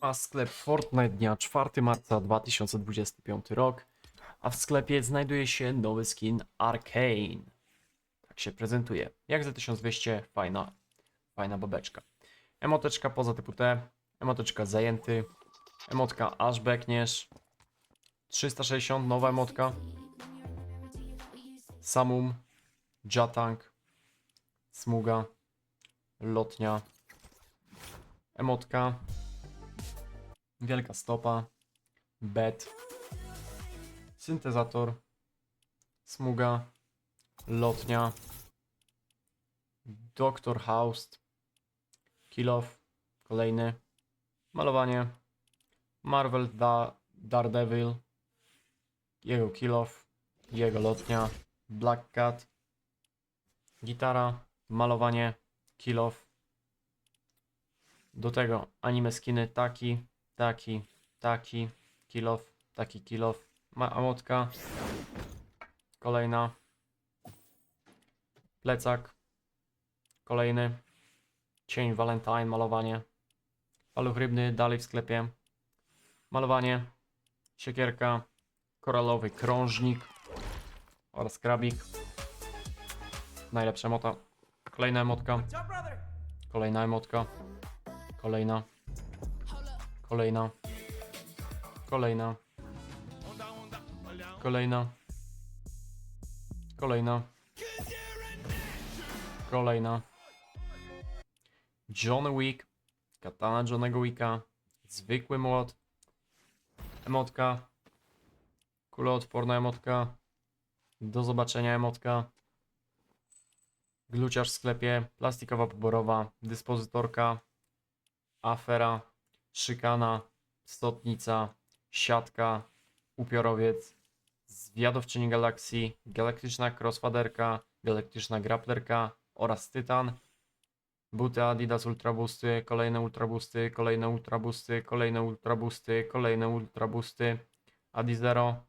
A sklep Fortnite dnia 4 marca 2025 rok, a w sklepie znajduje się nowy skin Arcane. Tak się prezentuje. Jak za 1200, fajna, fajna babeczka. Emoteczka poza typu T, emoteczka zajęty, emotka aż bekniesz, 360 nowa emotka, Samum, Jatang, Smuga, Lotnia, emotka, Wielka stopa, bet, syntezator, smuga, lotnia, Doktor House, kill off, kolejny, malowanie, Marvel da Daredevil, jego kill off, jego lotnia, Black Cat, gitara, malowanie, kill off, do tego anime skiny taki, taki, taki, kill off, taki kill off, ma amotka, kolejna, plecak, kolejny, cień Valentine, malowanie, paluch rybny dalej w sklepie, malowanie, siekierka, koralowy krążnik. Oraz krabik, najlepsza mota, kolejna emotka, kolejna emotka, kolejna, kolejna, kolejna, kolejna, kolejna, kolejna, John Wick, katana Johnego Wicka, zwykły młot, emotka, kuloodporna emotka, do zobaczenia emotka, gluciarz w sklepie, plastikowa poborowa, dyspozytorka, afera, szykana, stotnica, siatka, upiorowiec, zwiadowczyni galakcji, galaktyczna crossfaderka, galaktyczna grapplerka oraz tytan, buty Adidas Ultrabusty, kolejne Ultrabusty, kolejne Ultrabusty, kolejne Ultrabusty, kolejne Ultrabusty, Adizero,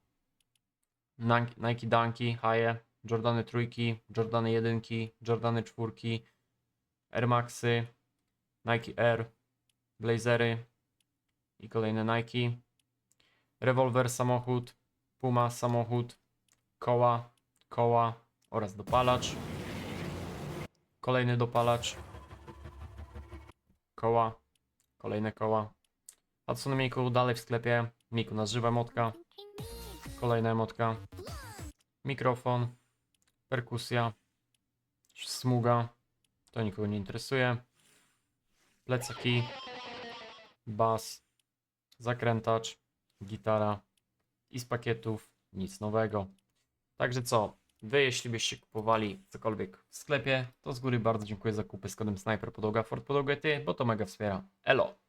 Nike Dunky, Haje, Jordany trójki, Jordany jedynki, Jordany czwórki, Air Maxy, Nike Air, Blazery i kolejne Nike, rewolwer samochód, Puma samochód, koła, koła oraz dopalacz, kolejny dopalacz, koła, kolejne koła. Hatsune Miku? Dalej w sklepie, Miku na żywa motka, kolejna emotka, mikrofon, perkusja, smuga, to nikogo nie interesuje, plecaki, bas, zakrętacz, gitara i z pakietów nic nowego. Także co, wy jeśli byście kupowali cokolwiek w sklepie, to z góry bardzo dziękuję za kupy z kodem Sniper Podłoga Ford Podłoga Ty, bo to mega wspiera. Elo!